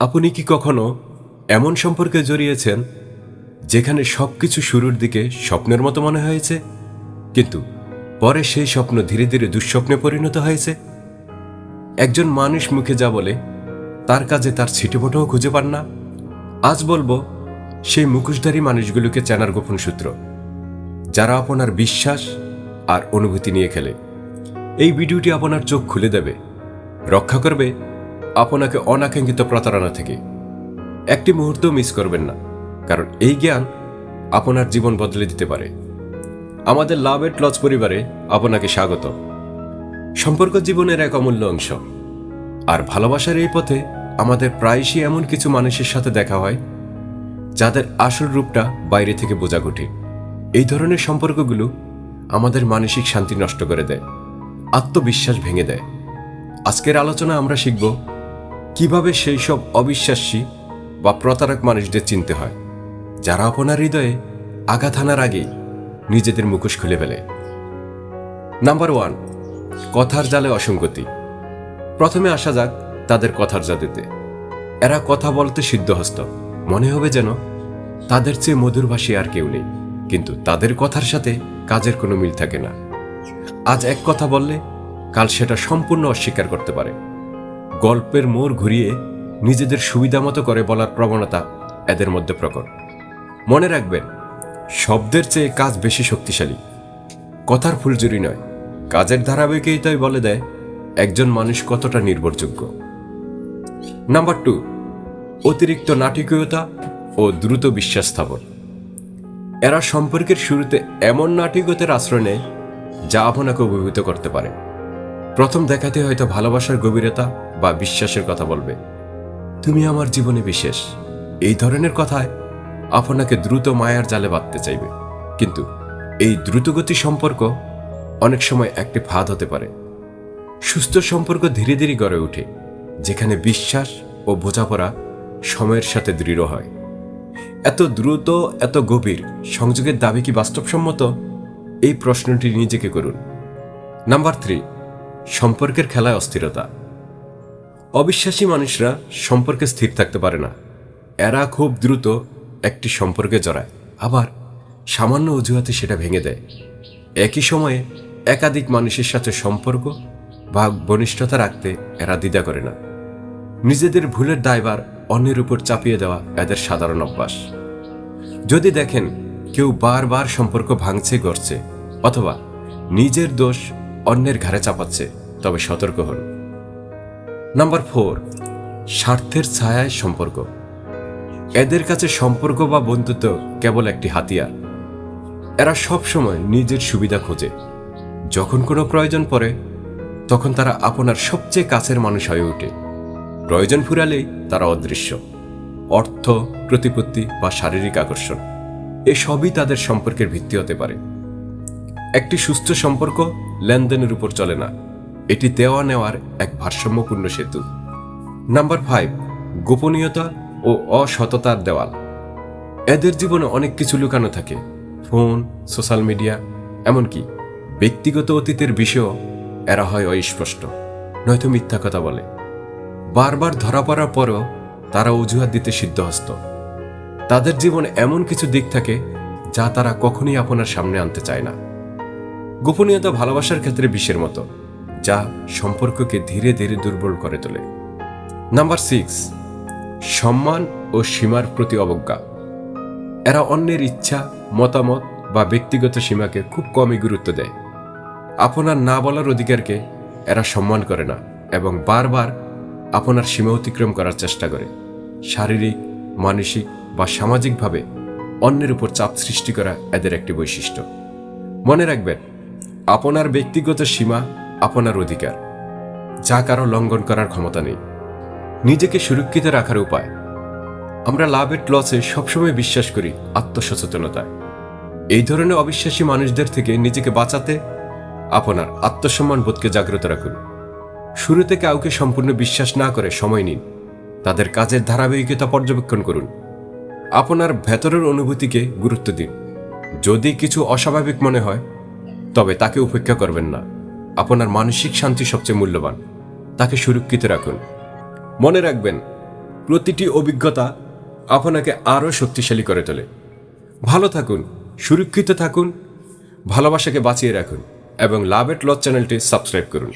আপনি কি কখনো এমন সম্পর্কে জড়িয়েছেন যেখানে সবকিছু শুরুর দিকে স্বপ্নের মতো মনে হয়েছে, কিন্তু পরে সেই স্বপ্ন ধীরে ধীরে দুঃস্বপ্নে পরিণত হয়েছে? একজন মানুষ মুখে যা বলে, তার কাজে তার ছিটেফোঁটাও খুঁজে পান না। আজ বলব, সেই মুখোশধারী মানুষগুলোকে চেনার গোপন সূত্র, যারা আপনার বিশ্বাস আর অনুভূতি নিয়ে খেলে। এই ভিডিওটি আপনার চোখ খুলে দেবে, রক্ষা করবে আপনাকে অনাকাঙ্ক্ষিত প্রতারণা থেকে। একটি মুহূর্ত মিস করবেন না, কারণ এই জ্ঞান আপনার জীবন বদলে দিতে পারে। আমাদের লাভ এট লজ পরিবারে আপনাকে স্বাগত। সম্পর্ক জীবনের এক অমূল্য অংশ। আর ভালোবাসার এই পথে আমাদের প্রায়শই এমন কিছু মানুষের সাথে দেখা হয়, যাদের আসল রূপটা বাইরে থেকে বোঝা কঠিন। এই ধরনের সম্পর্কগুলো আমাদের মানসিক শান্তি নষ্ট করে দেয়, আত্মবিশ্বাস ভেঙে দেয়। আজকের আলোচনা আমরা শিখব কীভাবে সেই সব অবিশ্বাসী বা প্রতারক মানুষদের চিনতে হয়? যারা আপনার হৃদয়ে আঘাত হানার আগেই নিজেদের মুখোশ খুলে ফেলে। নাম্বার ওয়ান কথার জালে অসঙ্গতি। প্রথমে আসা যাক তাদের কথার জাদুতে। এরা কথা বলতে সিদ্ধহস্ত। মনে হবে যেন তাদের চেয়ে মধুরভাষী আর কেউ নেই। কিন্তু তাদের কথার সাথে কাজের কোনো মিল থাকে না। আজ এক কথা বললে কাল সেটা সম্পূর্ণ অস্বীকার করতে পারে। গল্পের মোড় ঘুরিয়ে নিজেদের সুবিধা মতো করে বলার প্রবণতা এদের মধ্যে প্রকট। মনে রাখবেন, শব্দের চেয়ে কাজ বেশি শক্তিশালী। কথার ফুলজুরি নয়, কাজের ধারাবাহিকতাই বলে দেয় একজন মানুষ কতটা নির্ভরযোগ্য। নাম্বার টু, অতিরিক্ত নাটকীয়তা ও দ্রুত বিশ্বাস স্থাপন। এরা সম্পর্কের শুরুতে এমন নাটকীয়তার আশ্রয় নেয় যা আপনাকে অভিভূত করতে পারে। প্রথম দেখাতে হয়তো ভালোবাসার গভীরতা বা বিশ্বাসের কথা বলবে। তুমি আমার জীবনে বিশেষ। এই ধরনের কথায় আপনাকে দ্রুত মায়ার জালে বাঁধতে চাইবে। কিন্তু এই দ্রুতগতি সম্পর্ক অনেক সময় একটি ফাঁদ হতে পারে। সুস্থ সম্পর্ক ধীরে ধীরে গড়ে ওঠে, যেখানে বিশ্বাস ও বোঝাপড়া সময়ের সাথে দৃঢ় হয়। এত দ্রুত, এত গভীর সংযোগের দাবি কি বাস্তবসম্মত? এই প্রশ্নটি নিজেকে করুন। নাম্বার থ্রি, সম্পর্কের খেলায় অস্থিরতা। অবিশ্বাসী মানুষরা সম্পর্কে স্থির থাকতে পারে না। এরা খুব দ্রুত একটি সম্পর্কে জড়ায়। আবার সামান্য অজুহাতে সেটা ভেঙে দেয়। একই সময়ে একাধিক মানুষের সাথে সম্পর্ক বা ঘনিষ্ঠতা রাখতে এরা দ্বিধা করে না। নিজেদের ভুলের দায়বার অন্যের উপর চাপিয়ে দেওয়া এদের সাধারণ অভ্যাস। যদি দেখেন কেউ বারবার সম্পর্ক ভাঙছে করছে অথবা নিজের দোষ অন্যের ঘাড়ে চাপাচ্ছে, তবে সতর্ক হন। নাম্বার ফোর স্বার্থের ছায়ায় সম্পর্ক। এদের কাছে সম্পর্ক বা বন্ধুত্ব কেবল একটি হাতিয়ার। এরা সবসময় নিজের সুবিধা খোঁজে। যখন কোনো প্রয়োজন পড়ে, তখন তারা আপনার সবচেয়ে কাছের মানুষ হয়ে ওঠে। প্রয়োজন ফুরালেই তারা অদৃশ্য। অর্থ, প্রতিপত্তি বা শারীরিক আকর্ষণ এসবই তাদের সম্পর্কের ভিত্তি হতে পারে। একটি সুস্থ সম্পর্ক লেনদেনের উপর চলে না। এটি দেওয়া নেওয়ার এক ভারসাম্যপূর্ণ সেতু। নাম্বার ফাইভ, গোপনীয়তা ও অসততার দেওয়াল। এদের জীবনে অনেক কিছু লুকানো থাকে। ফোন, সোশ্যাল মিডিয়া, এমনকি ব্যক্তিগত অতীতের বিষয়েও এরা হয় অস্পষ্ট, নয়তো মিথ্যা কথা বলে। বারবার ধরা পড়ার পরও তারা অজুহাত দিতে সিদ্ধহস্ত। তাদের জীবনে এমন কিছু দিক থাকে যা তারা কখনই আপনার সামনে আনতে চায় না। গোপনীয়তা ভালোবাসার ক্ষেত্রে বিষের মতো। যা সম্পর্ককে ধীরে ধীরে দুর্বল করে তোলে। নাম্বার সিক্স, সম্মান ও সীমার প্রতি অবজ্ঞা। এরা অন্যের ইচ্ছা, মতামত বা ব্যক্তিগত সীমাকে খুব কমই গুরুত্ব দেয়। আপনার না বলার অধিকারকে এরা সম্মান করে না এবং বারবার আপনার সীমা অতিক্রম করার চেষ্টা করে। শারীরিক, মানসিক বা সামাজিকভাবে অন্যের উপর চাপ সৃষ্টি করা এদের একটি বৈশিষ্ট্য। মনে রাখবেন, আপনার ব্যক্তিগত সীমা আপনার অধিকার, যা কারও লঙ্ঘন করার ক্ষমতা নেই। নিজেকে সুরক্ষিত রাখার উপায়। আমরা লাভ এট লসে সবসময় বিশ্বাস করি আত্মসচেতনতায়। এই ধরনের অবিশ্বাসী মানুষদের থেকে নিজেকে বাঁচাতে আপনার আত্মসম্মান বোধকে জাগ্রত রাখুন। শুরুতে কাউকে সম্পূর্ণ বিশ্বাস না করে সময় নিন। তাদের কাজের ধারাবাহিকতা পর্যবেক্ষণ করুন। আপনার ভেতরের অনুভূতিকে গুরুত্ব দিন। যদি কিছু অস্বাভাবিক মনে হয়, তবে তাকে উপেক্ষা করবেন না। আপনার মানসিক শান্তি সবচেয়ে মূল্যবান। তাকে সুরক্ষিত রাখুন। মনে রাখবেন, প্রতিটি অভিজ্ঞতা আপনাকে আরও শক্তিশালী করে তোলে। ভালো থাকুন, সুরক্ষিত থাকুন, ভালোবাসাকে বাঁচিয়ে রাখুন এবং লাভ এট লজ চ্যানেলটি সাবস্ক্রাইব করুন।